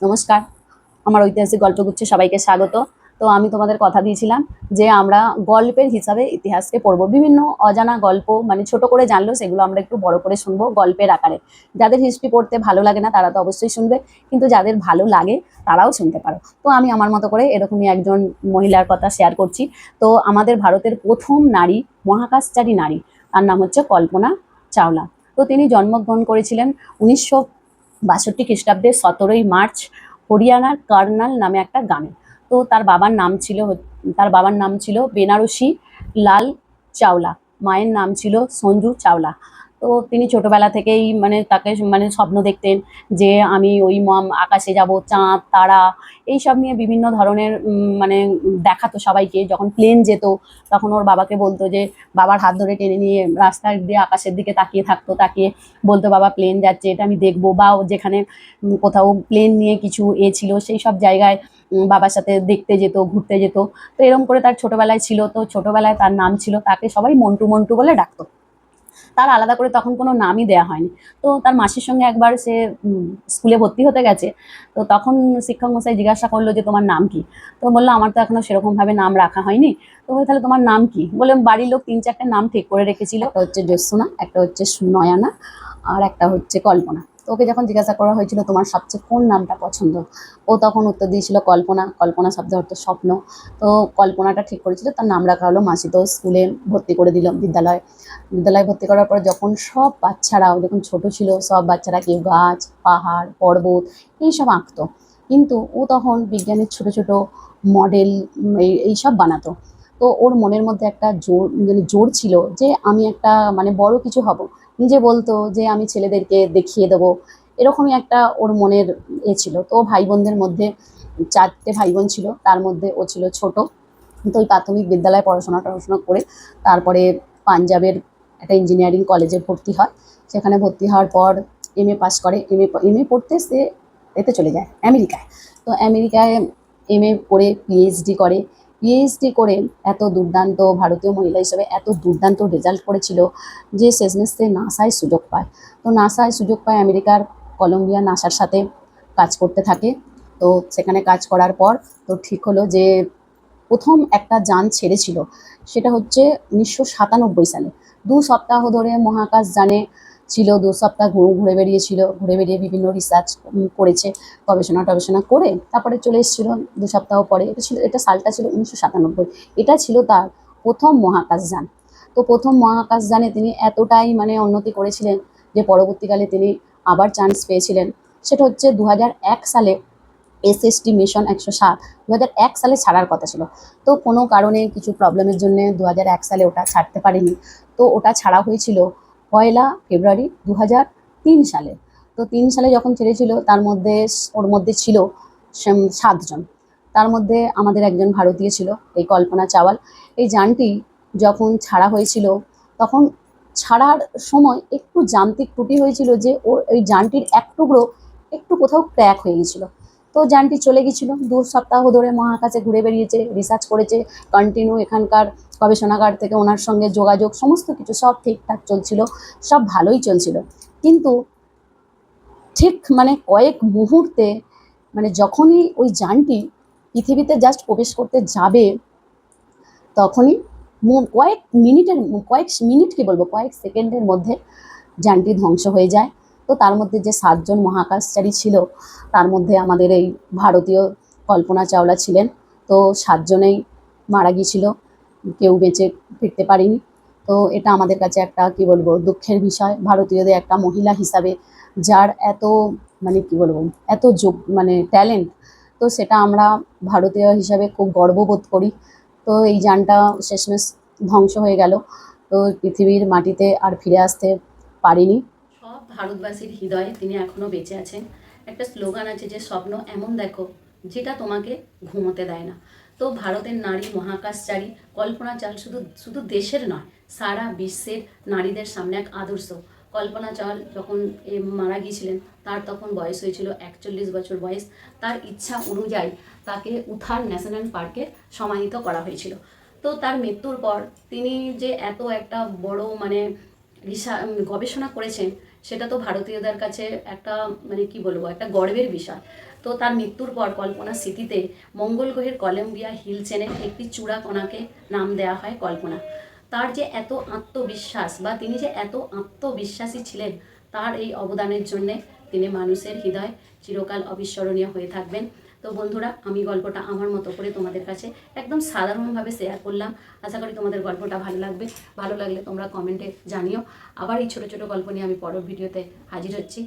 নমস্কার। আমার ঐতিহাসিক গল্পগুচ্ছে সবাইকে স্বাগত। তো আমি তোমাদের কথা দিয়েছিলাম যে আমরা গল্পের হিসাবে ইতিহাসকে পড়ব। বিভিন্ন অজানা গল্প মানে ছোট করে জানলেও সেগুলো আমরা একটু বড় করে শুনব গল্পের আকারে। যাদের হিস্ট্রি পড়তে ভালো লাগে না, তারা তো অবশ্যই শুনবে। কিন্তু যাদের ভালো লাগে, তারাও শুনতে পারো। তো আমি আমার মতো করে এরকমই একজন মহিলার কথা শেয়ার করছি। তো আমাদের ভারতের প্রথম নারী, মহাকাশচারী নারী। তার নাম হচ্ছে কল্পনা চাওলা। তো তিনি জন্মগ্রহণ করেছিলেন উনিশশো বাষট্টি খ্রিস্টাব্দে সতেরোই মার্চ হরিয়ানার কার্নাল নামে একটা গ্রামে তো তার বাবার নাম ছিল তার বাবার নাম ছিল বেনারসি লাল চাওলা। মায়ের নাম ছিল সঞ্জু চাওলা। তো তিনি ছোটবেলা থেকেই মানে তাকে মানে স্বপ্ন দেখতেন যে আমি ওই আকাশে যাব, চাঁদ, তারা, এইসব নিয়ে বিভিন্ন ধরনের মানে দেখাতো সবাইকে। যখন প্লেন যেত, তখন ওর বাবাকে বলতো যে, বাবার হাত ধরে টেনে নিয়ে রাস্তার দিয়ে আকাশের দিকে তাকিয়ে থাকতো, তাকিয়ে বলতো, বাবা প্লেন যাচ্ছে, এটা আমি দেখব বা যেখানে কোথাও প্লেন নিয়ে কিছু এ ছিল, সেই সব জায়গায় বাবার সাথে দেখতে যেত, ঘুরতে যেত। তো এরকম করে তার ছোটবেলায় ছিল। তো ছোটবেলায় তার নাম ছিল তাকে সবাই মন্টু মন্টু বলে ডাকতো। তার আলাদা করে তখন কোনো নামই দেওয়া হয়নি। তো তার মাসির সঙ্গে একবার সে স্কুলে ভর্তি হতে গেছে। তো তখন শিক্ষক মশাই জিজ্ঞাসা করল যে তোমার নাম কি? তো বলল আমার তো এখনও সেরকমভাবে নাম রাখা হয়নি। তো বলে, তাহলে তোমার নাম কি? বলে বাড়ির লোক তিন চারটে নাম ঠিক করে রেখেছিল। একটা হচ্ছে জ্যোৎসনা একটা হচ্ছে নয়ানা আর একটা হচ্ছে কল্পনা। ওকে যখন জিজ্ঞাসা করা হয়েছিল তোমার সবচেয়ে কোন নামটা পছন্দ, ও তখন উত্তর দিয়েছিল কল্পনা কল্পনা শব্দ অর্থ স্বপ্ন। তো কল্পনাটা ঠিক করেছিল, তার নাম রাখা হলো মাসি। তো স্কুলে ভর্তি করে দিল বিদ্যালয়। বিদ্যালয়ে ভর্তি করার পর যখন সব বাচ্চারাও যখন ছোট ছিল, সব বাচ্চারা কেউ গাছ, পাহাড়, পর্বত, এইসব আঁকতো। কিন্তু ও তখন বিজ্ঞানের ছোট ছোট মডেল এই, এইসব বানাতো। তো ওর মনের মধ্যে একটা জোর মানে জোর ছিল যে আমি একটা মানে বড় কিছু হব। নিজে বলতো যে আমি ছেলেদেরকে দেখিয়ে দেবো। এরকমই একটা ওর মনের এ ছিল। তো ভাই বোনদের মধ্যে চারটে ভাই বোন ছিল, তার মধ্যে ও ছিল ছোট। তো ওই প্রাথমিক বিদ্যালয়ে পড়াশোনা টড়াশোনা করে তারপরে পাঞ্জাবের একটা ইঞ্জিনিয়ারিং কলেজে ভর্তি হয়। সেখানে ভর্তি হওয়ার পর এম এ পাস করে। এম এ এম এ পড়তে সে এতে চলে যায় আমেরিকায় তো আমেরিকায় এম এ করে পিএইচডি করে। পিএইচডি করে এত দুর্দান্ত ভারতীয় মহিলা হিসেবে এত দুর্দান্ত রেজাল্ট করেছিল যে শেষমেশ নাসায় সুযোগ পায়। তো নাসায় সুযোগ পায় আমেরিকার কলম্বিয়া নাসার সাথে কাজ করতে থাকে। তো সেখানে কাজ করার পর তো ঠিক হলো যে প্রথম একটা যান ছেড়েছিল, সেটা হচ্ছে উনিশশো সাতানব্বই সালে। দু সপ্তাহ ধরে মহাকাশ যানে ছিল দু সপ্তাহ ঘুরে বেরিয়েছিল, ঘুরে বেরিয়ে বিভিন্ন রিসার্চ করেছে, গবেষণা টবেষণা করে তারপরে চলে এসেছিল দু সপ্তাহ পরে। এটা ছিল, এটা সালটা ছিল উনিশশো সাতানব্বই। এটা ছিল তার প্রথম মহাকাশ যান। তো প্রথম মহাকাশ যানে তিনি এতটাই মানে উন্নতি করেছিলেন যে পরবর্তীকালে তিনি আবার চান্স পেয়েছিলেন। সেটা হচ্ছে দু সালে এসএসটি মিশন একশো সাত। দু সালে ছাড়ার কথা ছিল। তো কোনো কারণে কিছু প্রবলেমের জন্য দু সালে ওটা ছাড়তে পারেনি। তো ওটা ছাড়া হয়েছিল পয়লা ফেব্রুয়ারি দু সালে। তো তিন সালে যখন ছেড়েছিল, তার মধ্যে ওর মধ্যে ছিল সাতজন। তার মধ্যে আমাদের একজন ভারতীয় ছিল, এই কল্পনা চাওয়াল। এই যানটি যখন ছাড়া হয়েছিল, তখন ছাড়ার সময় একটু যান্ত্রিক ত্রুটি হয়েছিল যে, ওর ওই যানটির এক টুকরো একটু কোথাও ক্র্যাক হয়ে গেছিল। তো যানটি চলে গেছিল দু সপ্তাহ ধরে মহাকাশে ঘুরে বেরিয়েছে রিসার্চ করেছে কন্টিনিউ এখানকার গবেষণাগার থেকে ওনার সঙ্গে যোগাযোগ, সমস্ত কিছু সব ঠিকঠাক চলছিল, সব ভালোই চলছিল। কিন্তু ঠিক মানে কয়েক মুহূর্তে মানে যখনই ওই যানটি পৃথিবীতে জাস্ট প্রবেশ করতে যাবে, তখনই কয়েক মিনিটের, কয়েক মিনিট কি বলব, কয়েক সেকেন্ডের মধ্যে যানটি ধ্বংস হয়ে যায়। তো তার মধ্যে যে সাতজন মহাকাশচারী ছিল, তার মধ্যে আমাদের এই ভারতীয় কল্পনা চাওলা ছিলেন। তো সাতজনেই মারা গিয়েছিল, কেউ বেঁচে ফিরতে পারেনি। তো এটা আমাদের কাছে একটা, কি বলব, দুঃখের বিষয়। ভারতীয়দের একটা মহিলা হিসাবে যার এত মানে কি বলব, এত যোগ মানে ট্যালেন্ট, তো সেটা আমরা ভারতীয় হিসাবে খুব গর্ববোধ করি। তো এই যানটা শেষমেশ ধ্বংস হয়ে গেল। তো পৃথিবীর মাটিতে আর ফিরে আসতে পারিনি। ভারতবাসীর হৃদয়ে তিনি এখনও বেঁচে আছেন। একটা স্লোগান আছে যে, স্বপ্ন এমন দেখো, যেটা তোমাকে ঘুমোতে দেয় না। তো ভারতের নারী মহাকাশচারী কল্পনা চাল শুধু শুধু দেশের নয়, সারা বিশ্বের নারীদের সামনে এক আদর্শ। কল্পনা চাল যখন মারা গিয়েছিলেন, তার তখন বয়স হয়েছিল একচল্লিশ বছর বয়স। তার ইচ্ছা অনুযায়ী তাকে উথার ন্যাশনাল পার্কে সমাহিত করা হয়েছিল। তো তার মৃত্যুর পর তিনি যে এত একটা বড় মানে গবেষণা করেছেন সেটা তো ভারতীয়দের কাছে একটা মানে কি বলব, একটা গর্বের বিষয়। তো তার মৃত্যুর পর কল্পনা স্মৃতিতে মঙ্গল গ্রহের কলম্বিয়া হিল চেনের একটি চূড়া কণাকে নাম দেওয়া হয় কল্পনা। তার যে এত আত্মবিশ্বাস বা তিনি যে এত আত্মবিশ্বাসী ছিলেন, তার এই অবদানের জন্যে তিনি মানুষের হৃদয় চিরকাল অবিস্মরণীয় হয়ে থাকবেন। তো বন্ধুরা, আমি গল্পটা আমার মতো করে তোমাদের কাছে একদম সাধারণভাবে শেয়ার করলাম। আশা করি তোমাদের গল্পটা ভালো লাগবে। ভালো লাগলে তোমরা কমেন্টে জানিও। আবার এই ছোটো ছোটো গল্প নিয়ে আমি পরের ভিডিওতে হাজির হচ্ছি।